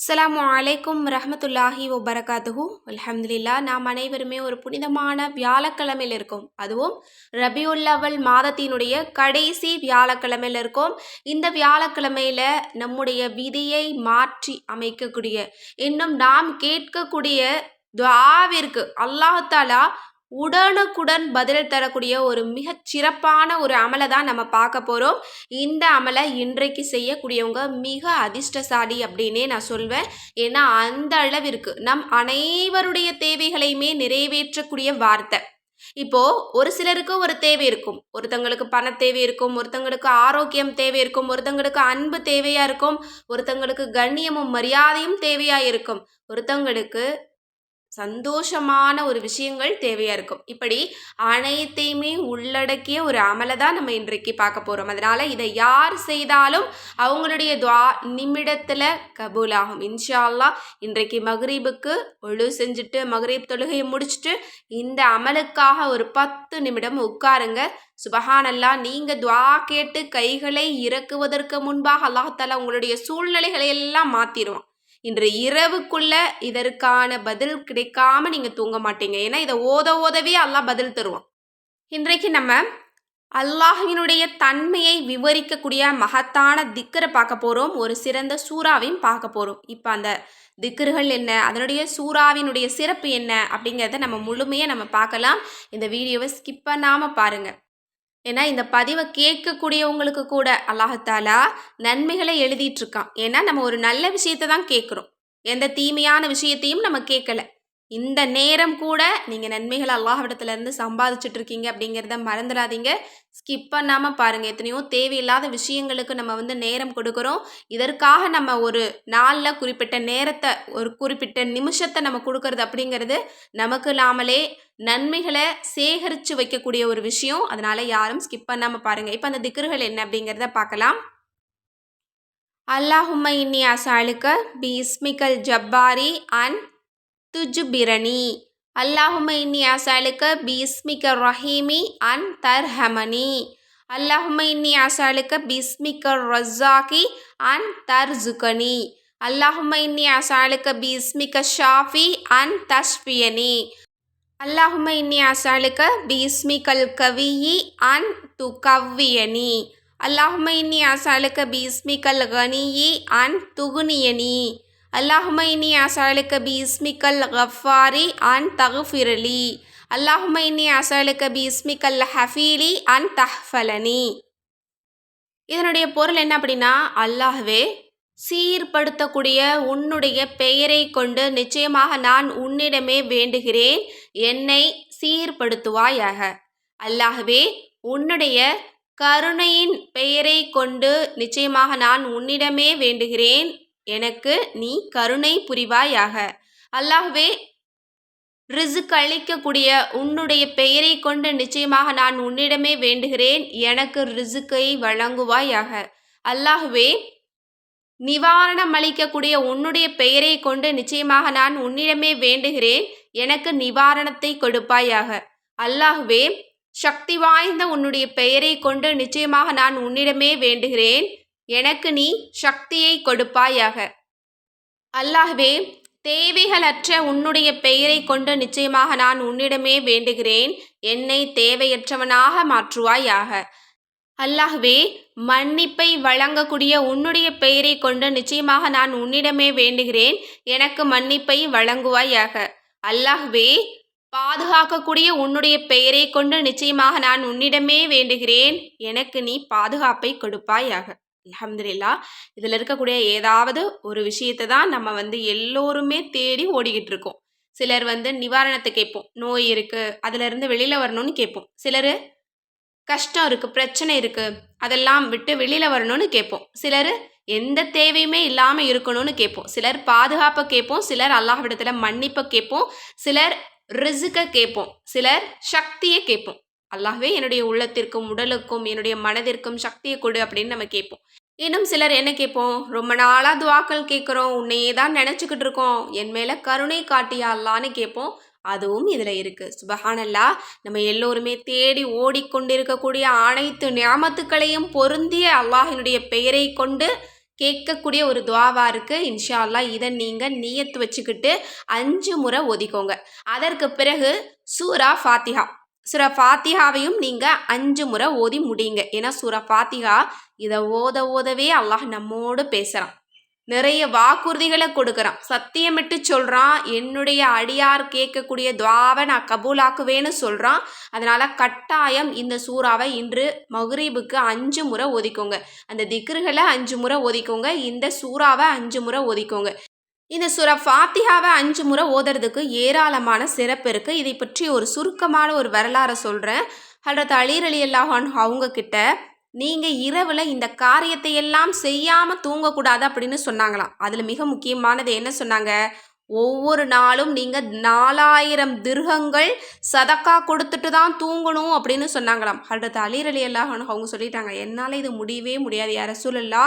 அஸ்லாம் அலைக்கும் ரஹமத்துல்லாஹி வபரகாத்துஹு. அலமதுல்லா நாம் அனைவருமே ஒரு புனிதமான வியாழக்கிழமையில் இருக்கோம். அதுவும் ரபியுல்லவல் மாதத்தினுடைய கடைசி வியாழக்கிழமையில் இருக்கோம். இந்த வியாழக்கிழமையில் நம்முடைய விதியை மாற்றி அமைக்கக்கூடிய இன்னும் நாம் கேட்கக்கூடிய துவாவிற்கு அல்லாஹாலா உடனுக்குடன் பதில் தரக்கூடிய ஒரு மிகச் சிறப்பான ஒரு அமலை தான் நம்ம பார்க்க போகிறோம் இந்த அமலை இன்றைக்கு செய்யக்கூடியவங்க மிக அதிர்ஷ்டசாலி அப்படின்னே நான் சொல்வேன். ஏன்னா அந்த அளவிற்கு நம் அனைவருடைய தேவைகளையுமே நிறைவேற்றக்கூடிய வார்த்தை. இப்போ ஒரு சிலருக்கு ஒரு தேவை இருக்கும். ஒருத்தங்களுக்கு பண தேவை இருக்கும் ஒருத்தங்களுக்கு ஆரோக்கியம் தேவை இருக்கும் ஒருத்தங்களுக்கு அன்பு தேவையா இருக்கும் ஒருத்தங்களுக்கு கண்ணியமும் மரியாதையும் தேவையா இருக்கும் ஒருத்தங்களுக்கு சந்தோஷமான ஒரு விஷயங்கள் தேவையாக இருக்கும். இப்படி அனைத்தையுமே உள்ளடக்கிய ஒரு அமலை தான் நம்ம இன்றைக்கு பார்க்க போகிறோம் அதனால் இதை யார் செய்தாலும் அவங்களுடைய துவா நிமிடத்தில் கபூலாகும். இன்ஷா அல்லா இன்றைக்கு மகரீபுக்கு ஒழு செஞ்சுட்டு மகரீப் தொழுகையை முடிச்சுட்டு இந்த அமலுக்காக ஒரு பத்து நிமிடம் உட்காருங்க. சுபஹானல்லா நீங்கள் துவா கேட்டு கைகளை இறக்குவதற்கு முன்பாக அல்லாஹால உங்களுடைய சூழ்நிலைகளை எல்லாம் மாற்றிடுவான் இன்று இரவுக்குள்ள இதற்கான பதில் கிடைக்காம நீங்க தூங்க மாட்டீங்க. ஏன்னா இதை ஓத ஓதவே அல்லாஹ் பதில் தருவான். இன்றைக்கு நம்ம அல்லாஹினுடைய தன்மையை விவரிக்கக்கூடிய மகத்தான திக்கரை பார்க்க போகிறோம் ஒரு சிறந்த சூறாவையும் பார்க்க போகிறோம் இப்போ அந்த திக்கர்கள் என்ன? அதனுடைய சூறாவினுடைய சிறப்பு என்ன? அப்படிங்கிறத நம்ம முழுமையாக நம்ம பார்க்கலாம். இந்த வீடியோவை ஸ்கிப் பண்ணாமல் பாருங்கள் ஏன்னா இந்த பதிவை கேட்கக்கூடியவங்களுக்கு கூட அல்லாஹாலா நன்மைகளை எழுதிட்டு இருக்கான். ஏன்னா நம்ம ஒரு நல்ல விஷயத்தை தான் கேட்குறோம். எந்த தீமையான விஷயத்தையும் நம்ம கேட்கல. இந்த நேரம் கூட நீங்கள் நன்மைகள் அல்லாஹ்விடத்துலேருந்து சம்பாதிச்சுட்டு இருக்கீங்க அப்படிங்கிறத மறந்துடாதீங்க. ஸ்கிப் பண்ணாமல் பாருங்கள் எத்தனையோ தேவையில்லாத விஷயங்களுக்கு நம்ம வந்து நேரம் கொடுக்குறோம். இதற்காக நம்ம ஒரு நாளில் குறிப்பிட்ட நேரத்தை ஒரு குறிப்பிட்ட நிமிஷத்தை நம்ம கொடுக்கறது அப்படிங்கிறது நமக்கு இல்லாமலே நன்மைகளை சேகரித்து வைக்கக்கூடிய ஒரு விஷயம். அதனால் யாரும் ஸ்கிப் பண்ணாமல் பாருங்கள் இப்போ அந்த திக்கர்கள் என்ன அப்படிங்கிறத பார்க்கலாம். அல்லாஹும்ம இன்னி அசாலுக்க பி இஸ்மிகல் ஜப்பாரி அண்ட் துஜ்பிரணி அல்லாஹும இன்னி அசாலுக்க பிஸ்மிக்க ரஹீமி அன் தர்ஹமனி அல்லாஹும இன்னி அசாலுக்க பிஸ்மிக்க ரஸாக்கி அன் தர்ஜுகனி அல்லாஹும இன்னி அசாலுக்க பிஸ்மிக்க ஷாஃபி அன் தஷ்பியனி அல்லாஹும இன்னி அசாலுக்க பிஸ்மிக்கல் கவியி அன் து கவ்வியனி அல்லாஹும இன்னி அசாலுக்க பிஸ்மிக்கல் கனியி அன் துகுனியனி அல்லாஹுமைனி அசாலுக்க பி இஸ்மிக்கல் கஃபாரி அன் தகுஃபிரலி அல்லாஹுமைனி அசாலுக்க பி இஸ்மிக்கல் ஹஃபீலி அன் தஹ்ஃபலனி. இதனுடைய பொருள் என்ன அப்படின்னா அல்லாஹ்வே சீர்படுத்தக்கூடிய உன்னுடைய பெயரை கொண்டு நிச்சயமாக நான் உன்னிடமே வேண்டுகிறேன். என்னை சீர்படுத்துவாயாக. அல்லாஹ்வே உன்னுடைய கருணையின் பெயரை கொண்டு நிச்சயமாக நான் உன்னிடமே வேண்டுகிறேன். எனக்கு நீ கருணை புரிவாயாக. அல்லாஹ்வே ரிசுக் அளிக்கக்கூடிய உன்னுடைய பெயரை கொண்டு நிச்சயமாக நான் உன்னிடமே வேண்டுகிறேன். எனக்கு ரிசுக்கை வழங்குவாயாக. அல்லாஹ்வே நிவாரணம் அளிக்கக்கூடிய உன்னுடைய பெயரை கொண்டு நிச்சயமாக நான் உன்னிடமே வேண்டுகிறேன். எனக்கு நிவாரணத்தை கொடுப்பாயாக. அல்லாஹ்வே சக்தி வாய்ந்த உன்னுடைய பெயரை கொண்டு நிச்சயமாக நான் உன்னிடமே வேண்டுகிறேன். எனக்கு நீ சக்தியை கொடுப்பாயாக. அல்லாஹ்வே தேவைகளற்ற உன்னுடைய பெயரை கொண்டு நிச்சயமாக நான் உன்னிடமே வேண்டுகிறேன். என்னை தேவையற்றவனாக மாற்றுவாயாக. அல்லாஹ்வே மன்னிப்பை வழங்கக்கூடிய உன்னுடைய பெயரை கொண்டு நிச்சயமாக நான் உன்னிடமே வேண்டுகிறேன். எனக்கு மன்னிப்பை வழங்குவாயாக. அல்லாஹ்வே பாதுகாக்கக்கூடிய உன்னுடைய பெயரை கொண்டு நிச்சயமாக நான் உன்னிடமே வேண்டுகிறேன். எனக்கு நீ பாதுகாப்பை கொடுப்பாயாக. அலமதுல்லா இதில் இருக்கக்கூடிய ஏதாவது ஒரு விஷயத்தை தான் நம்ம வந்து எல்லோருமே தேடி ஓடிக்கிட்டு இருக்கோம். சிலர் வந்து நிவாரணத்தை கேட்போம். நோய் இருக்குது அதிலிருந்து வெளியில் வரணும்னு கேட்போம். சிலர் கஷ்டம் இருக்குது பிரச்சனை இருக்குது அதெல்லாம் விட்டு வெளியில் வரணும்னு கேட்போம். சிலர் எந்த தேவையுமே இல்லாமல் இருக்கணும்னு கேட்போம். சிலர் பாதுகாப்பை கேட்போம். சிலர் அல்லாஹ்விடத்தில் மன்னிப்பை கேட்போம். சிலர் ரிசுக்கை கேட்போம். சிலர் சக்தியை கேட்போம். அல்லாஹ்வே என்னுடைய உள்ளத்திற்கும் உடலுக்கும் என்னுடைய மனதிற்கும் சக்தியை கொடு அப்படின்னு நம்ம கேட்போம். இன்னும் சிலர் என்ன கேட்போம்? ரொம்ப நாளாக துவாக்கள் கேட்குறோம். உன்னையே தான் நினச்சிக்கிட்டு இருக்கோம். என் மேலே கருணை காட்டியா அல்லான்னு கேட்போம். அதுவும் இதில் இருக்குது சுபஹானல்லா நம்ம எல்லோருமே தேடி ஓடிக்கொண்டிருக்கக்கூடிய அனைத்து ஞாபத்துக்களையும் பொருந்திய அல்லாஹினுடைய பெயரை கொண்டு கேட்கக்கூடிய ஒரு துவாவாக இருக்குது இன்ஷா அல்லாஹ் இதை நீங்கள் நீயத்து வச்சுக்கிட்டு அஞ்சு முறை ஒதிக்கோங்க. அதற்கு பிறகு சூரா ஃபாத்திஹா. சுர ஃபாத்திகாவையும் நீங்கள் அஞ்சு முறை ஓதி முடியுங்க. ஏன்னா சுர ஃபாத்திகா இதை ஓத ஓதவே அல்லாஹ் நம்மோடு பேசுகிறான் நிறைய வாக்குறுதிகளை கொடுக்குறான். சத்தியமிட்டு சொல்கிறான் என்னுடைய அடியார் கேட்கக்கூடிய துவாவை நான் கபூலாக்குவேன்னு சொல்கிறான் அதனால் கட்டாயம் இந்த சூறாவை இன்று மகுரீபுக்கு அஞ்சு முறை ஒதுக்கோங்க அந்த திக்ருகளை அஞ்சு முறை ஒதுக்கோங்க இந்த சூறாவை அஞ்சு முறை ஒதுக்கோங்க இந்த சுர ஃபாத்தியாவை அஞ்சு முறை ஓதுறதுக்கு ஏராளமான சிறப்பு இருக்குது இதை பற்றி ஒரு சுருக்கமான ஒரு வரலாறை சொல்கிறேன் ஹல்ரத் அலீர் அலி அல்லாஹான் அவங்க கிட்ட நீங்கள் இரவில் இந்த காரியத்தை எல்லாம் செய்யாமல் தூங்கக்கூடாது அப்படின்னு சொன்னாங்களாம். அதில் மிக முக்கியமானது என்ன சொன்னாங்க? ஒவ்வொரு நாளும் நீங்கள் நாலாயிரம் திருகங்கள் சதக்கா கொடுத்துட்டு தான் தூங்கணும் அப்படின்னு சொன்னாங்களாம். ஹல்ரத் அலீர் அலி அல்லாஹ் அவங்க சொல்லிட்டாங்க என்னால் இது முடியவே முடியாது. யார சூழல்லா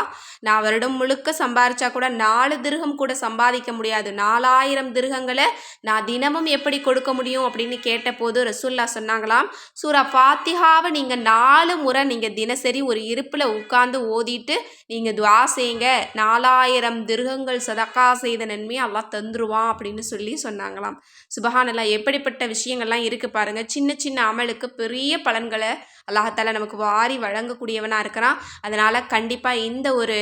நான் வருடம் முழுக்க சம்பாரிச்சா கூட நாலு திருகம் கூட சம்பாதிக்க முடியாது. நாலாயிரம் திருகங்களை நான் தினமும் எப்படி கொடுக்க முடியும்? அப்படின்னு கேட்டபோது ரசூல்லா சொன்னாங்களாம் சூரா ஃபாத்திஹாவை நீங்கள் நாலு முறை நீங்கள் தினசரி ஒரு இருப்பில் உட்காந்து ஓதிட்டு நீங்கள் துவா செய்யுங்க. நாலாயிரம் திருகங்கள் சதக்கா செய்த நன்மையை நன்மை தந்துருவோம் வா அப்படின்னு சொல்லி சொன்னாங்களாம். சுபஹானல்லா எப்படிப்பட்ட விஷயங்கள்லாம் இருக்குது பாருங்கள் சின்ன சின்ன அமலுக்கு பெரிய பலன்களை அல்லாஹால நமக்கு வாரி வழங்கக்கூடியவனாக இருக்கிறான். அதனால் கண்டிப்பாக இந்த ஒரு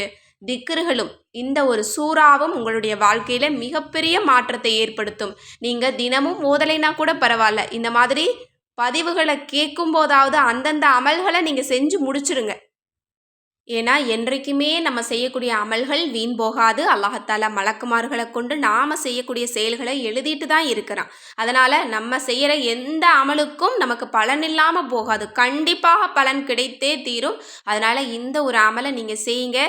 திக்ருகளும் இந்த ஒரு சூறாவும் உங்களுடைய வாழ்க்கையில் மிகப்பெரிய மாற்றத்தை ஏற்படுத்தும். நீங்கள் தினமும் ஓதலைனா கூட பரவாயில்ல. இந்த மாதிரி பதிவுகளை கேட்கும் போதாவது அந்தந்த அமல்களை நீங்கள் செஞ்சு முடிச்சிடுங்க ஏன்னா என்றைக்குமே நம்ம செய்யக்கூடிய அமல்கள் வீண் போகாது. அல்லாஹத்தால மலக்குமார்களை கொண்டு நாம் செய்யக்கூடிய செயல்களை எழுதிட்டு தான் இருக்கிறான். அதனால் நம்ம செய்கிற எந்த அமலுக்கும் நமக்கு பலன் இல்லாமல் போகாது. கண்டிப்பாக பலன் கிடைத்தே தீரும். அதனால் இந்த ஒரு அமலை நீங்கள் செய்யுங்க.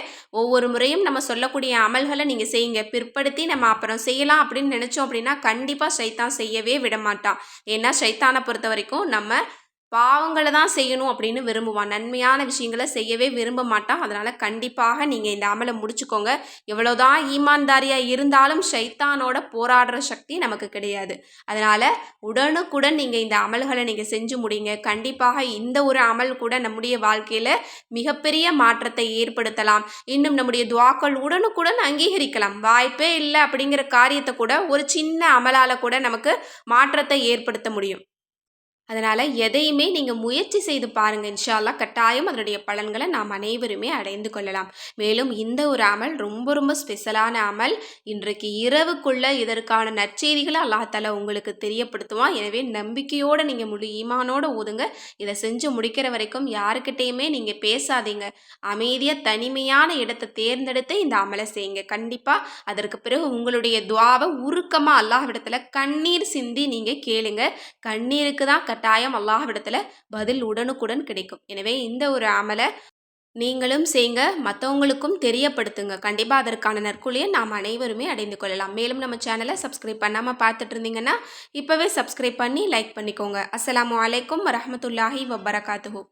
ஒவ்வொரு முறையும் நம்ம சொல்லக்கூடிய அமல்களை நீங்கள் செய்யுங்க. பிற்படுத்தி நம்ம அப்புறம் செய்யலாம் அப்படின்னு நினச்சோம் அப்படின்னா கண்டிப்பாக சைத்தான் செய்யவே விட மாட்டான் ஏன்னா சைத்தானை பொறுத்த வரைக்கும் நம்ம பாவங்களை தான் செய்யணும் அப்படின்னு விரும்புவான். நன்மையான விஷயங்களை செய்யவே விரும்ப மாட்டான். அதனால் கண்டிப்பாக நீங்கள் இந்த அமலை முடிச்சுக்கோங்க. எவ்வளோதான் ஈமான்தாரியாக இருந்தாலும் ஷைத்தானோட போராடுற சக்தி நமக்கு கிடையாது. அதனால் உடனுக்குடன் நீங்கள் இந்த அமல்களை நீங்கள் செஞ்சு முடிங்க. கண்டிப்பாக இந்த ஒரு அமல் கூட நம்முடைய வாழ்க்கையில் மிகப்பெரிய மாற்றத்தை ஏற்படுத்தலாம். இன்னும் நம்முடைய துவாக்கள் உடனுக்குடன் அங்கீகரிக்கலாம். வாய்ப்பே இல்லை அப்படிங்கிற காரியத்தை கூட ஒரு சின்ன அமலால் கூட நமக்கு மாற்றத்தை ஏற்படுத்த முடியும். அதனால் எதையுமே நீங்கள் முயற்சி செய்து பாருங்கள் இன்ஷால்லா கட்டாயம் அதனுடைய பலன்களை நாம் அனைவருமே அடைந்து கொள்ளலாம். மேலும் இந்த ஒரு அமல் ரொம்ப ரொம்ப ஸ்பெஷலான அமல். இன்றைக்கு இரவுக்குள்ளே இதற்கான நற்செய்திகளை அல்லாஹால உங்களுக்கு தெரியப்படுத்துவான். எனவே நம்பிக்கையோடு நீங்கள் முழு ஈமானோடு ஊதுங்க இதை செஞ்சு முடிக்கிற வரைக்கும் யாருக்கிட்டேயுமே நீங்கள் பேசாதீங்க. அமைதியாக தனிமையான இடத்தை தேர்ந்தெடுத்து இந்த அமலை செய்யுங்க. கண்டிப்பாக அதற்கு பிறகு உங்களுடைய துவாவை உருக்கமாக அல்லாஹ் இடத்துல கண்ணீர் சிந்தி நீங்கள் கேளுங்க. கண்ணீருக்கு தான் கட்டாயம் அல்லாஹ்விடத்தில் பதில் உடனுக்குடன் கிடைக்கும். எனவே இந்த ஒரு அமலை நீங்களும் செய்யுங்க மற்றவங்களுக்கும் தெரியப்படுத்துங்க. கண்டிப்பாக அதற்கான நற்கூலியை நாம் அனைவருமே அடைந்து கொள்ளலாம். மேலும் நம்ம சேனலை சப்ஸ்கிரைப் பண்ணாமல் பார்த்துட்டு இருந்தீங்கன்னா இப்போவே சப்ஸ்கிரைப் பண்ணி லைக் பண்ணிக்கோங்க. அஸ்ஸலாமு அலைக்கும் வரமத்துல்லாஹி வபரகாத்துஹூ.